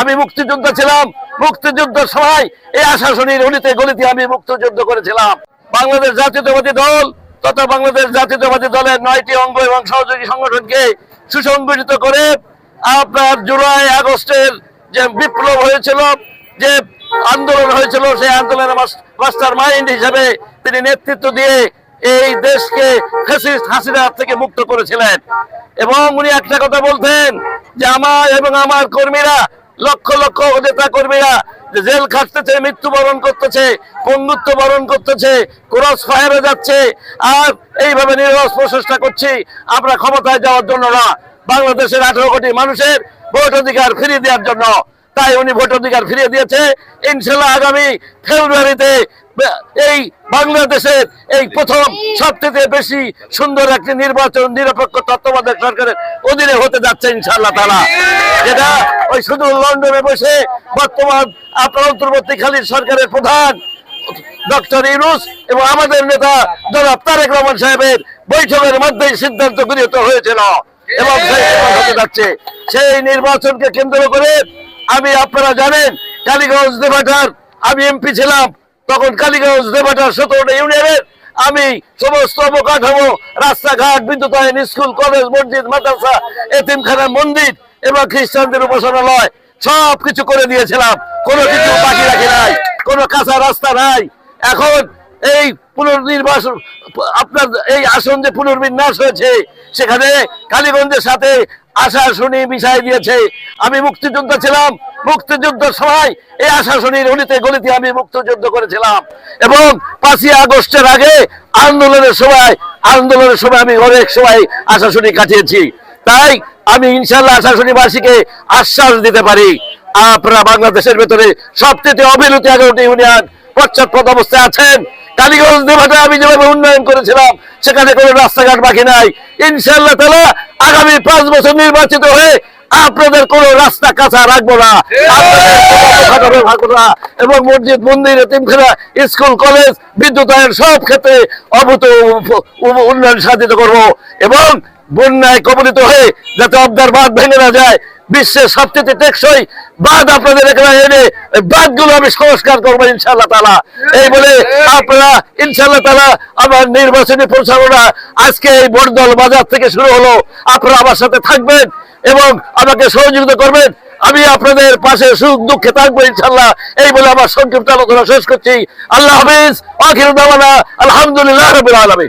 আমি মুক্তিযোদ্ধা ছিলাম। মুক্তিযুদ্ধের সময় এই আশাসনীর অলিতে গলিতে আমি মুক্তিযুদ্ধ করেছিলাম। বাংলাদেশ জাতীয়তাবাদী দল তথা বাংলাদেশ জাতীয়তাবাদী দলের নয়টি অঙ্গ এবং সহযোগী সংগঠনকে সুসংগঠিত করে আপনার জুলাই আগস্টের যে বিপ্লব হয়েছিল, যে আন্দোলন হয়েছিল, সেই আন্দোলনের মাস্টার মাইন্ড হিসেবে তিনি নেতৃত্ব দিয়ে এই দেশকে ফ্যাসিস্ট হাসিনা থেকে মুক্ত করেছিলেন। এবং উনি একটা কথা বলতেন যে, আমার এবং আমার কর্মীরা লক্ষ লক্ষ নেতা কর্মীরা জেল খাটতেছে, মৃত্যুবরণ করতেছে, পঙ্গুত্ব বরণ করতেছে, ক্রস ফায়ারে যাচ্ছে, আর এইভাবে নিরস প্রচেষ্টা করছি, আমরা ক্ষমতায় যাওয়ার জন্য না, বাংলাদেশের আঠারো কোটি মানুষের ভোট অধিকার ফিরিয়ে দেওয়ার জন্য। তাই উনি ভোট অধিকার ফিরিয়ে দিয়েছে। ইনশাল্লাহ আগামী ফেব্রুয়ারিতে এই বাংলাদেশের এই প্রথম সবচেয়ে বেশি সুন্দর একটি নির্বাচন, নিরপেক্ষ তত্ত্বাবধায়ক সরকারের অধীনে হতে যাচ্ছে ইনশাল্লাহ তারা। যেটা ওই শুধু লন্ডনে বসে বর্তমান আপনার অন্তর্বর্তীকালীন সরকারের প্রধান ডক্টর ইউনুস এবং আমাদের নেতা জনাব তারেক রহমান সাহেবের বৈঠকের মধ্যেই সিদ্ধান্ত গৃহীত হয়েছিল। এবং সেই নির্বাচনকে কেন্দ্র করে আমি আপনারা জানেন, কালীগঞ্জ দেবাটার আমি এমপি ছিলাম। তখন কালীগঞ্জ দেবাটার সতেরোটা ইউনিয়নের আমি সমস্ত অবকাঠামো, রাস্তাঘাট, বিদ্যুতায়ন, স্কুল, কলেজ, মসজিদ, মাদ্রাসা, এতিমখানা, মন্দির এবং খ্রিস্টানদের উপাসনালয় সব কিছু করে দিয়েছিলাম। কোনো কিছু বাকি রাখি নাই, কোনো কাঁচা রাস্তা নাই। এখন এই পুনর্নির্বাচন, আপনার এই আসন যে পুনর্বিন্যাস হয়েছে, সেখানে কালীগঞ্জের সাথে আশা শুনি মিশাই দিয়েছে। আমি মুক্তিযোদ্ধা ছিলাম মুক্তিযুদ্ধের সময় এই আশাসনীর অলিতে গলিতে আমি মুক্তিযুদ্ধ করেছিলাম। এবং পাঁচই আগস্টের আগে আন্দোলনের সময় আন্দোলনের সময় আমি অনেক সময় আশাশুনি কাটিয়েছি। তাই আমি ইনশাল্লাহ আশাশুনিবাসীকে আশ্বাস দিতে পারি। আপনারা বাংলাদেশের ভেতরে সবচেয়ে অবিরতি এগারোটি ইউনিয়ন পশ্চাৎপদ অবস্থায় আছেন। কালীগঞ্জ দেবাটা আমি যেভাবে উন্নয়ন করেছিলাম, সেখানে কোনো রাস্তাঘাট বাকি নাই। ইনশাল্লাহ তালা আগামী পাঁচ বছর নির্বাচিত হয়ে আপনাদের কোন রাস্তা কাঁচা রাখব না। এবং মসজিদ, মন্দির, এতিমখানা, স্কুল, কলেজ, বিদ্যুতায়ন সব ক্ষেত্রে অভূত উন্নয়ন সাধিত করব। এবং বন্যায় কবলিত হয়ে যাতে অবদার বাঁধ ভেঙে না যায়, বিশ্বের সবচেয়ে টেকসই বাঁধ আপনাদের এখানে এনে বাঁধগুলো আমি সংস্কার করব ইনশাল্লাহ তালা এই বলে আপনারা ইনশাল্লাহ তালা আমার নির্বাচনী পরিচালনা আজকে এই বড়দল বাজার থেকে শুরু হলো। আপনারা আমার সাথে থাকবেন এবং আমাকে সহযোগিতা করবেন। আমি আপনাদের পাশে সুখ দুঃখে থাকব ইনশাল্লাহ এই বলে আমার সংক্ষিপ্ত আলোচনা শেষ করছি। আল্লাহ হাফিজ, আখির আলহামদুলিল্লাহ আলমী